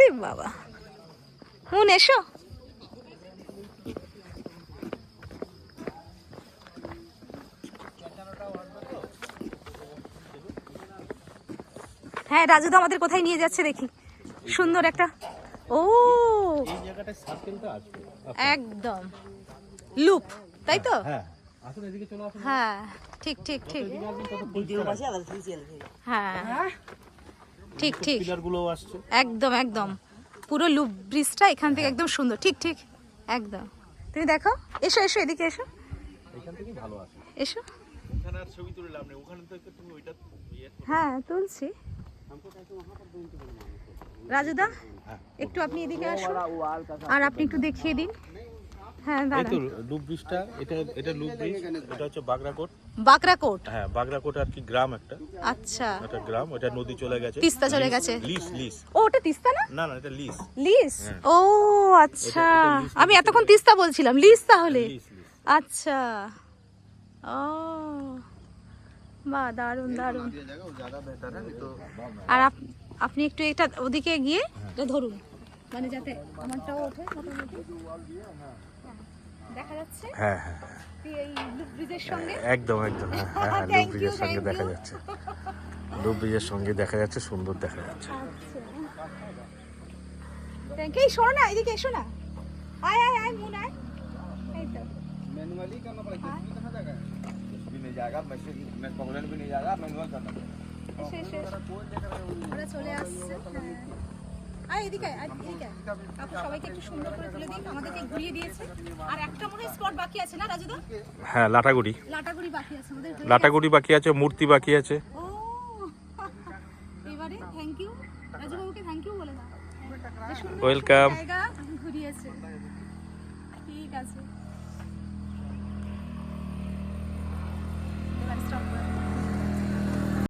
ওরে বাবা। হুন এসো। হ্যাঁ রাজু তো আমাদের কোথায় নিয়ে যাচ্ছে দেখি। সুন্দর একটা ও। একদম। লুপ তাই তো? হ্যাঁ হ্যাঁ ঠিক ঠিক। ঠিক হ্যাঁ। ঠিক ঠিক। পিলার আসছে। একদম একদম। পুরো লুপ ব্রিজটা এখান থেকে একদম সুন্দর ঠিক ঠিক। একদম। তুমি দেখো এসো এসো এদিকে এসো। এখান থেকে ভালো আসে। এসো। ওখানে আর ছবি তুলে লাভ নেই ওখানে তো একটু তুমি ওইটা ইয়ে হ্যাঁ তুলছি। রাজুদা একটু আপনি এদিকে আসুন। আর আপনি একটু দেখিয়ে দিন। হ্যাঁ এই তো দাঁড়ান লুপ ব্রিজটা এটা এটা লুপ ব্রিজ এটা হচ্ছে বাগরাকোট। হ্যাঁ বাগরাকোট আর কি গ্রাম একটা। আচ্ছা। গ্রাম ওটা নদী চলে গেছে। তিস্তা চলে গেছে। লিস লিস ও ওটা তিস্তা না? না না এটা লিস লিস ও আচ্ছা। আমি এতক্ষণ তিস্তা বলছিলাম। লিস তাহলে? লিস লিস আচ্ছা। ও। বাহ দারুণ দারুণ। আর আপ- আপনি একটু এটা ওদিকে গিয়ে এটা ধরুন। মানে যাতে আমারটাও ওঠে মোটামুটি হ্যাঁ। দেখা যাচ্ছে হ্যাঁ হ্যাঁ কি এই লুপ ব্রিজের সঙ্গে একদম একদম হ্যাঁ হ্যাঁ হ্যাঁ লুপ Thank you, ব্রিজের সঙ্গে thank দেখা you. যাচ্ছে লুপ ব্রিজের সঙ্গে দেখা যাচ্ছে সুন্দর দেখা যাচ্ছে থ্যাংক ইউ শোনো না এদিকে এসো না আয় আয় আয় মুন আয় এই তো मैनुअली करना पड़ेगा इसमें कहाँ जाएगा भी नहीं जाएगा मशीन में पकड़ने भी नहीं जाएगा मैनुअल करना पड़ेगा এসো এসো এসো। ওরা চলে আসছে হ্যাঁ এদিকে এদিকে। আপু সবাইকে একটু সুন্দর করে তুলে দিন আমাদেরকে ঘুরিয়ে দিয়েছে। আর একটা মনে স্পট বাকি আছে না রাজুদা? হ্যাঁ লাটাগুড়ি। লাটাগুড়ি বাকি আছে আমাদের লাটাগুড়ি বাকি আছে মূর্তি বাকি আছে। ও এবারে থ্যাংক ইউ রাজু বাবুকে থ্যাংক ইউ বলে দাও। ওয়েলকাম ঘুরিয়েছে। ঠিক আছে।